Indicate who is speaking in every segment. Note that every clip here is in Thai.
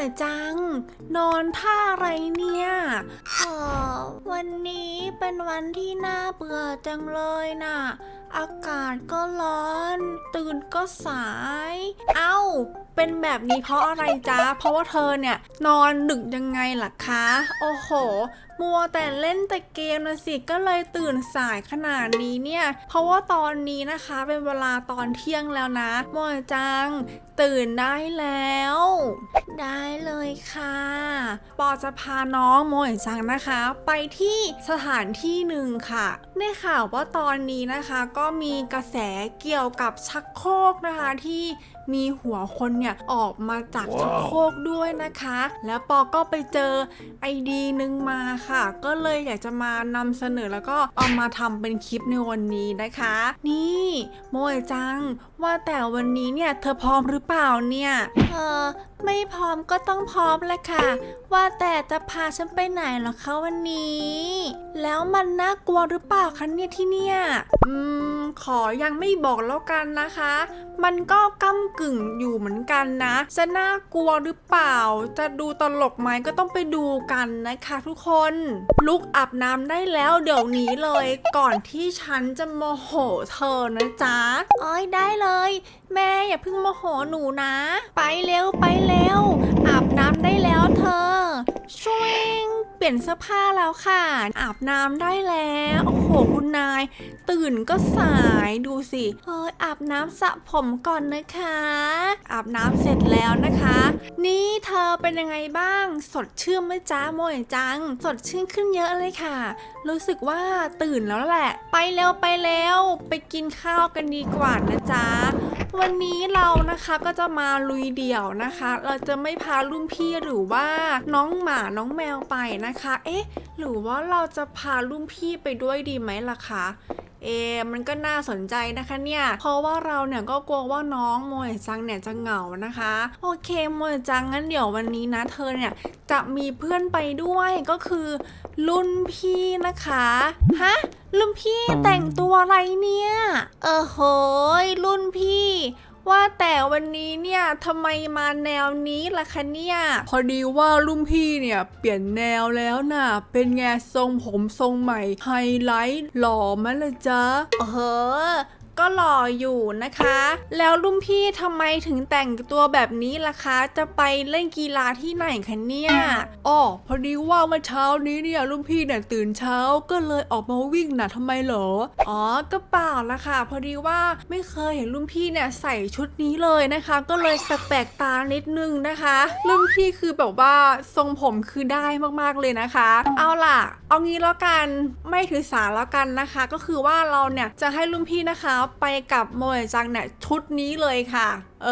Speaker 1: อยจัง นอนท่าอะไรเนี่ยเออวันนี้เป็นวันที่น่าเบื่อจังเลยน่ะ อากาศก็ร้อน ตื่นก็สาย เอ้า เป็นแบบนี้เพราะอะไรจ๊ะ เพราะว่าเธอเนี่ย นอนดึกยังไงล่ะคะ โอ้โห มัวแต่เล่นแต่เกมนะสิก็เลยตื่นสายขนาดนี้เนี่ย เพราะว่าตอนนี้นะคะเป็นเวลาตอนเที่ยงแล้วนะมวจัง ตื่นได้แล้ว ได้เลยค่ะ ปอจะพาน้องโมยจังนะคะ ไปที่สถานที่หนึ่งค่ะได้ข่าวว่าตอนนี้นะคะก็มีกระแสเกี่ยวกับชักโครกนะคะที่มีหัวคนเนี่ยออกมาจากชักโครกด้วยนะคะ แล้วปอก็ไปเจอไอดีหนึ่งมาค่ะก็เลยอยากจะมานำเสนอแล้วก็เอามาทำเป็นคลิปในวันนี้นะคะ นี่โมยจัง ว่าแต่วันนี้เนี่ยเธอพร้อมหรือเปล่าเนี่ยเออไม่พร้อมก็ต้องพร้อมแหละค่ะ ว่าแต่จะพาฉันไปไหนเหรอคะวันนี้ แล้วมันน่ากลัวหรือเปล่าคะเนี่ยที่เนี่ย อืม ขอยังไม่บอกแล้วกันนะคะ มันก็ก้ากึ่งอยู่เหมือนกันนะ จะน่ากลัวหรือเปล่า จะดูตลกไหมก็ต้องไปดูกันนะคะทุกคน ลุกอาบน้ำได้แล้วเดี๋ยวนี้เลยก่อนที่ฉันจะโมโหเธอนะจ๊ะอ้อยได้เลย แม่อย่าเพิ่งโมโหหนูนะ ไปเร็วไปเร็วอาบน้ำได้แล้วเธ ช่วยเปลี่ยนเสื้อผ้าแล้วค่ะ อาบน้ำได้แล้ว โอ้โห คุณนาย ตื่นก็สายดูสิเฮ้ยอาบน้ำสระผมก่อนนะคะ อาบน้ำเสร็จแล้วนะคะ นี่เธอเป็นยังไงบ้าง สดชื่นไหมจ้าโมยจัง สดชื่นขึ้นเยอะเลยค่ะ รู้สึกว่าตื่นแล้วแหละ ไปเร็วไปเร็วไปกินข้าวกันดีกว่านะจ๊ะ วันนี้เรานะคะก็จะมาลุยเดี่ยวนะคะ เราจะไม่พารุ่นพี่หรือว่าน้องหมาน้องแมวไปนะคะ เอ๊ะ หรือว่าเราจะพารุ่นพี่ไปด้วยดีไหมล่ะคะ เอ มันก็น่าสนใจนะคะเนี่ย เพราะว่าเราเนี่ยก็กลัวว่าน้องโมยจังเนี่ยจะเหงานะคะ โอเคโมยจังงั้นเดี๋ยววันนี้นะเธอเนี่ยจะมีเพื่อนไปด้วยก็คือรุ่นพี่นะคะฮะรุ่นพี่แต่งตัวอะไรเนี่ย เออโหยรุ่นพี่ ว่าแต่วันนี้เนี่ยทำไมมาแนวนี้ล่ะคะเนี่ย
Speaker 2: พอดีว่ารุ่นพี่เนี่ยเปลี่ยนแนวแล้วน่ะ เป็นไงทรงผมทรงใหม่ไฮไลท์หล่อไหมล่ะจ๊ะ
Speaker 1: เออ ก็หล่ออยู่นะคะ แล้วรุ่นพี่ทำไมถึงแต่งตัวแบบนี้ล่ะคะ จะไปเล่นกีฬาที่ไหนคะเนี่ย
Speaker 2: อ๋อพอดีว่าเมื่อเช้านี้เนี่ยรุ่นพี่เนี่ยตื่นเช้าก็เลยออกมาวิ่งน่ะทำไมเหรอ
Speaker 1: อ๋อก็เปล่าละค่ะ พอดีว่าไม่เคยเห็นรุ่นพี่เนี่ยใส่ชุดนี้เลยนะคะ ก็เลยแปลกๆตานิดนึงนะคะ
Speaker 2: รุ่นพี่คือแบบว่าทรงผมคือได้มากๆเลยนะคะ
Speaker 1: เอาล่ะ เอางี้แล้วกันไม่ถือสาแล้วกันนะคะ ก็คือว่าเราเนี่ยจะให้รุ่นพี่นะคะไปกับโมยจังเนี่ยชุดนี้เลยค่ะ เอ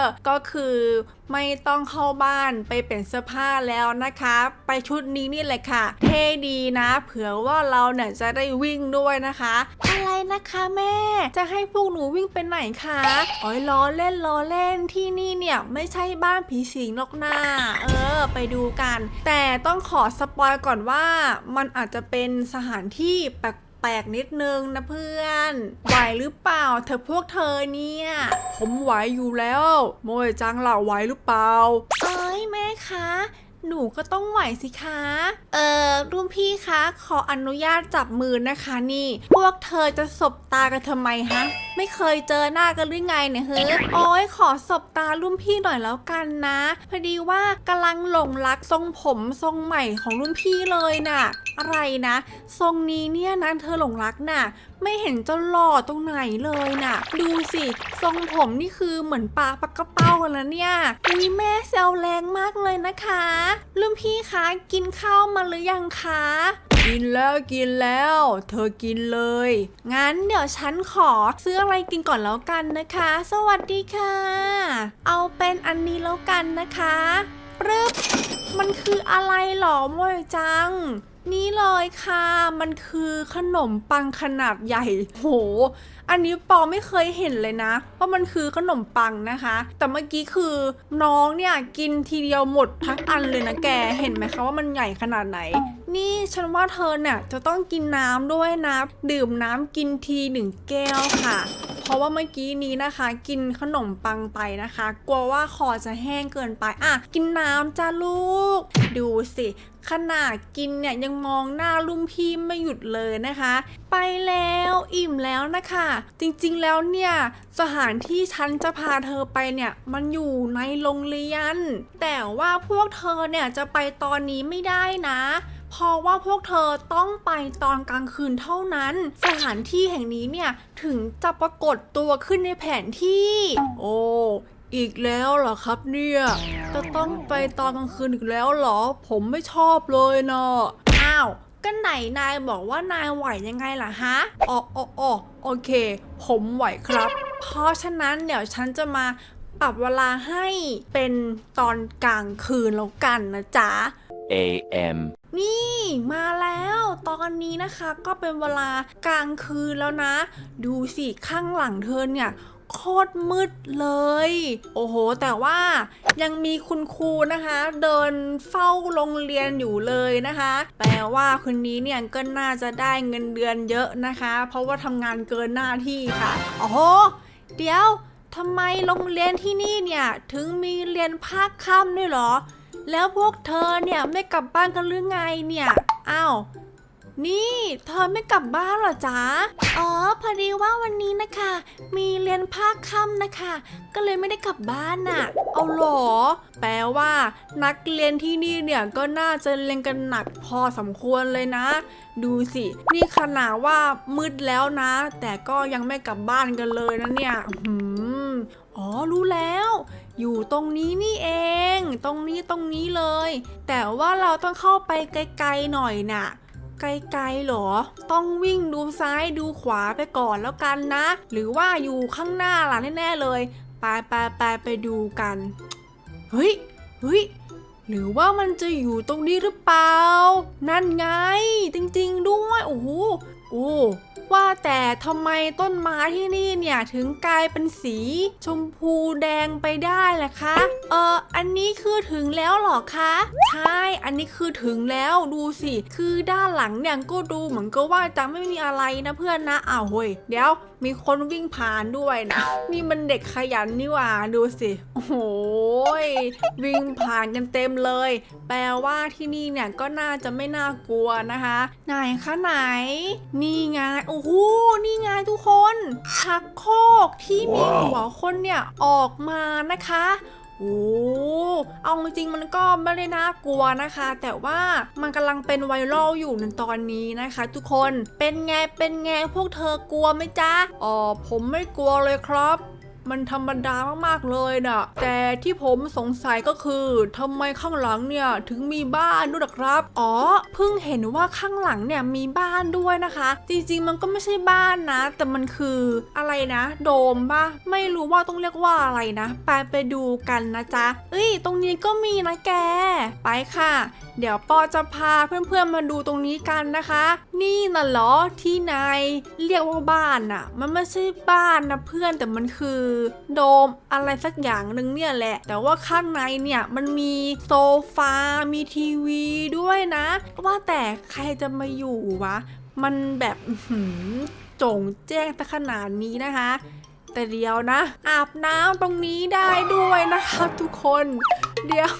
Speaker 1: อ ก็คือไม่ต้องเข้าบ้านไปเปลี่ยนเสื้อผ้าแล้วนะคะ ไปชุดนี้นี่เลยค่ะ เท่ดีนะ เผื่อว่าเราเนี่ยจะได้วิ่งด้วยนะคะ อะไรนะคะแม่ จะให้พวกหนูวิ่งไปไหนคะอ๋อยล้อเล่นล้อเล่นที่นี่เนี่ยไม่ใช่บ้านผีสิงหรอกนะเออ ไปดูกัน แต่ต้องขอสปอยก่อนว่ามันอาจจะเป็นสถานที่แปลก ๆนิดนึงนะเพื่อน ไหวหรือเปล่าเธอพวกเธอเนี่ย
Speaker 2: ผมไหวอยู่แล้ว โมยจังเหล่าไหวหรือเปล่า
Speaker 1: เอ้ยแม่คะหนูก็ต้องไหวสิคะ เอ่อรุ่นพี่คะ ขออนุญาตจับมือนะคะนี่ พวกเธอจะสบตากันทำไมฮะไม่เคยเจอหน้ากันหรือไงเนี่ยเฮ้ยโอ้ยขอสบตารุ่นพี่หน่อยแล้วกันนะ พอดีว่ากำลังหลงรักทรงผมทรงใหม่ของรุ่นพี่เลยน่ะ อะไรนะ ทรงนี้เนี่ยนะเธอหลงรักน่ะ ไม่เห็นจะหล่อตรงไหนเลยน่ะ ดูสิ ทรงผมนี่คือเหมือนปลาปากกระเป้ากันแล้วเนี่ยอุ้ยแม่แซวแรงมากเลยนะคะรุ่นพี่คะกินข้าวมาหรือยังคะ
Speaker 2: กินแล้วกินแล้ว เธอกินเลย
Speaker 1: งั้นเดี๋ยวฉันขอซื้ออะไรกินก่อนแล้วกันนะคะ สวัสดีค่ะ เอาเป็นอันนี้แล้วกันนะคะปรึบมันคืออะไรหรอมวยจัง นี่เลยค่ะ มันคือขนมปังขนาดใหญ่ โห อันนี้ปอไม่เคยเห็นเลยนะ ว่ามันคือขนมปังนะคะ แต่เมื่อกี้คือน้องเนี่ยกินทีเดียวหมดทั้งอันเลยนะแก เห็นไหมคะว่ามันใหญ่ขนาดไหน นี่ฉันว่าเธอเนี่ยจะต้องกินน้ำด้วยนะ ดื่มน้ำกินทีหนึ่งแก้วค่ะเพราะว่าเมื่อกี้นี้นะคะ กินขนมปังไปนะคะ กลัวว่าคอจะแห้งเกินไป อะ กินน้ำจ้าลูก ดูสิ ขนาดกินเนี่ยยังมองหน้าลุ่มพี่ไม่หยุดเลยนะคะ ไปแล้วอิ่มแล้วนะคะ จริงๆแล้วเนี่ยสถานที่ฉันจะพาเธอไปเนี่ยมันอยู่ในโรงเรียน แต่ว่าพวกเธอเนี่ยจะไปตอนนี้ไม่ได้นะเพราะว่าพวกเธอต้องไปตอนกลางคืนเท่านั้น สถานที่แห่งนี้เนี่ย ถึงจะปรากฏตัวขึ้นในแผนที่ โอ้ อีกแล้วเหรอครับเนี่ยจะต้องไปตอนกลางคืนอีกแล้วเหรอ ผมไม่ชอบเลยเนาะอ้าวก็ไหนนายบอกว่านายไหวยังไงล่ะฮะอ๋ออ๋ออ๋อโอเค ผมไหวครับ เพราะฉะนั้นเดี๋ยวฉันจะมาปรับเวลาให้เป็นตอนกลางคืนแล้วกันนะจ๊ะ
Speaker 3: AM
Speaker 1: นี่มาแล้วตอนนี้นะคะก็เป็นเวลากลางคืนแล้วนะ ดูสิข้างหลังเธอเนี่ย โคตรมืดเลย โอ้โห แต่ว่ายังมีคุณครูนะคะ เดินเฝ้าโรงเรียนอยู่เลยนะคะ แปลว่าคนนี้เนี่ยก็น่าจะได้เงินเดือนเยอะนะคะ เพราะว่าทำงานเกินหน้าที่ค่ะโอ้โหเดี๋ยวทำไมโรงเรียนที่นี่เนี่ยถึงมีเรียนภาคค่ำด้วยเหรอ แล้วพวกเธอเนี่ยไม่กลับบ้านกันหรือไงเนี่ย อ้าว นี่เธอไม่กลับบ้านหรอจ๊ะ อ๋อ พอดีว่าวันนี้นะคะ มีเรียนภาคค่ำนะคะ ก็เลยไม่ได้กลับบ้านน่ะ เอาหรอ แปลว่า นักเรียนที่นี่เนี่ยก็น่าจะเรียนกันหนักพอสมควรเลยนะ ดูสิ นี่ขนาดว่ามืดแล้วนะ แต่ก็ยังไม่กลับบ้านกันเลยนะเนี่ยหืมอ๋อ รู้แล้ว อยู่ตรงนี้นี่เอง ตรงนี้ตรงนี้เลย แต่ว่าเราต้องเข้าไปไกลๆหน่อยน่ะ ไกลๆหรอ ต้องวิ่งดูซ้ายดูขวาไปก่อนแล้วกันนะ หรือว่าอยู่ข้างหน้าล่ะแน่ๆเลย ไปไปไปไปดูกัน เฮ้ย เฮ้ย หรือว่ามันจะอยู่ตรงนี้หรือเปล่า นั่นไง จริงๆด้วย โอ้โห อ้ว่าแต่ทำไมต้นไม้ที่นี่เนี่ยถึงกลายเป็นสี ชมพูแดงไปได้ล่ะคะ เอออันนี้คือถึงแล้วหรอคะ ใช่ อันนี้คือถึงแล้วดูสิ คือด้านหลังเนี่ยก็ดูเหมือนกับว่าจะไม่มีอะไรนะเพื่อนนะ อ้าวเฮ้ย เดี๋ยวมีคนวิ่งผ่านด้วยนะ นี่มันเด็กขยันนี่หว่าดูสิ โอ้โหยวิ่งผ่านกันเต็มเลย แปลว่าที่นี่เนี่ยก็น่าจะไม่น่ากลัวนะคะ ไหนคะไหนนี่ไง โอ้โห นี่ไงทุกคนชักโครกที่มีหัวคนเนี่ยออกมานะคะ โอ้เอาจริงๆมันก็ไม่ได้น่ากลัวนะคะ แต่ว่ามันกำลังเป็นไวรัลอยู่ในตอนนี้นะคะ ทุกคน เป็นไง เป็นไงพวกเธอกลัวไหมจ๊ะ อ๋อ ผมไม่กลัวเลยครับ มันธรรมดามากๆเลยน่ะ แต่ที่ผมสงสัยก็คือทำไมข้างหลังเนี่ยถึงมีบ้านด้วยล่ะครับ อ๋อ เพิ่งเห็นว่าข้างหลังเนี่ยมีบ้านด้วยนะคะ จริงๆมันก็ไม่ใช่บ้านนะ แต่มันคืออะไรนะ โดมปะไม่รู้ว่าต้องเรียกว่าอะไรนะ ไปไปดูกันนะจ๊ะ เอ้ย ตรงนี้ก็มีนะแก ไปค่ะเดี๋ยวปอจะพาเพื่อนๆมาดูตรงนี้กันนะคะ นี่น่ะเหรอที่นายเรียกว่าบ้านน่ะมันไม่ใช่บ้านนะเพื่อนแต่มันคือ โดมอะไรสักอย่างหนึ่งเนี่ยแหละ แต่ว่าข้างในเนี่ยมันมีโซฟา มีทีวีด้วยนะ ว่าแต่ใครจะมาอยู่วะ มันแบบหืจงแจ้งต่ขนาดนี้นะคะ แต่เดียวนะ อาบน้ำตรงนี้ได้ด้วยนะคะทุกคน เดี๋ยว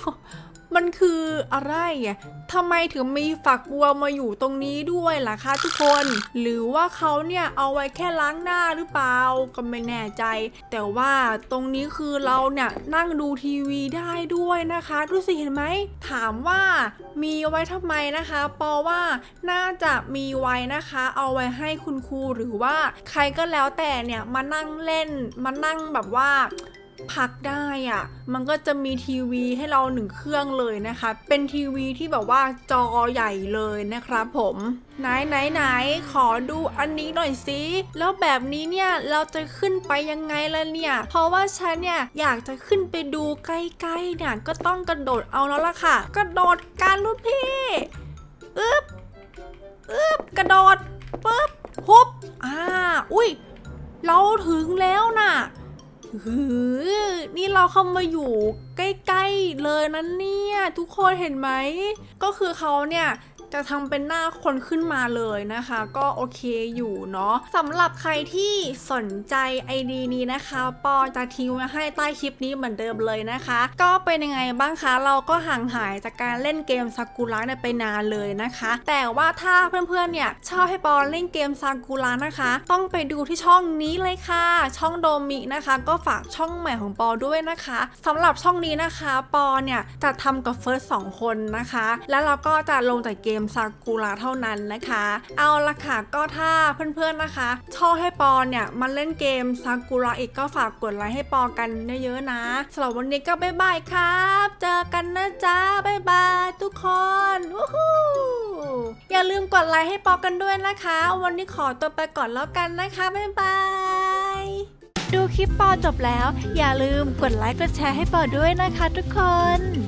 Speaker 1: มันคืออะไรอะทำไมถึงมีฝักบัวมาอยู่ตรงนี้ด้วยล่ะคะทุกคน หรือว่าเขาเนี่ยเอาไว้แค่ล้างหน้าหรือเปล่าก็ไม่แน่ใจ แต่ว่าตรงนี้คือเราเนี่ยนั่งดูทีวีได้ด้วยนะคะดูสิเห็นไหมถามว่ามีไว้ทำไมนะคะปอว่าน่าจะมีไว้นะคะ เอาไว้ให้คุณครูหรือว่าใครก็แล้วแต่เนี่ยมานั่งเล่นมานั่งแบบว่า พักได้อะ่ะ มันก็จะมีทีวีให้เราหนึ่งเครื่องเลยนะคะ เป็นทีวีที่แบบว่าจอใหญ่เลยนะครับผมไหนไหนไหนขอดูอันนี้หน่อยสิแล้วแบบนี้เนี่ยเราจะขึ้นไปยังไงล่ะเนี่ย เพราะว่าฉันเนี่ยอยากจะขึ้นไปดูใกล้ๆเนี่ยก็ต้องกระโดดเอาแล้วล่ะค่ะ กระโดดการลูกพี่อึ๊บอึ๊บกระโดดปึ๊บฮุบอ่าอุ้ยเราถึงแล้วน่ะ หือนี่เราเข้ามาอยู่ใกล้ ๆ เลยนะเนี่ย ทุกคนเห็นไหม ก็คือเขาเนี่ย จะทำเป็นหน้าคนขึ้นมาเลยนะคะ ก็โอเคอยู่เนาะสำหรับใครที่สนใจ ID นี้นะคะ ปอจะทิ้งไว้ให้ใต้คลิปนี้เหมือนเดิมเลยนะคะ ก็เป็นยังไงบ้างคะเราก็ห่างหายจากการเล่นเกมซากุระเนี่ยไปนานเลยนะคะ แต่ว่าถ้าเพื่อนๆเนี่ยชอบให้ปอเล่นเกมซากุระนะคะ ต้องไปดูที่ช่องนี้เลยค่ะ ช่องโดมินะคะ ก็ฝากช่องใหม่ของปอด้วยนะคะสำหรับช่องนี้นะคะ ปอเนี่ยจะทำกับเฟิร์สสองคนนะคะ แล้วเราก็จะลงแต่เกมมซากุระเท่านั้นนะคะ เอาละค่ะก็ถ้าเพื่อนๆนะคะชอบให้ปอเนี่ยมาเล่นเกมซากุระอีกก็ฝากกดไลค์ให้ปอกันเยอะๆนะสำหรับวันนี้ก็บ๊ายบายครับ เจอกันนะจ๊ะบ๊ายบายทุกคนวู้ฮู้อย่าลืมกดไลค์ให้ปอกันด้วยนะคะ วันนี้ขอตัวไปก่อนแล้วกันนะคะบ๊ายบาย
Speaker 4: ดูคลิปปอจบแล้ว อย่าลืมกดไลค์กดแชร์ให้ปอด้วยนะคะทุกคน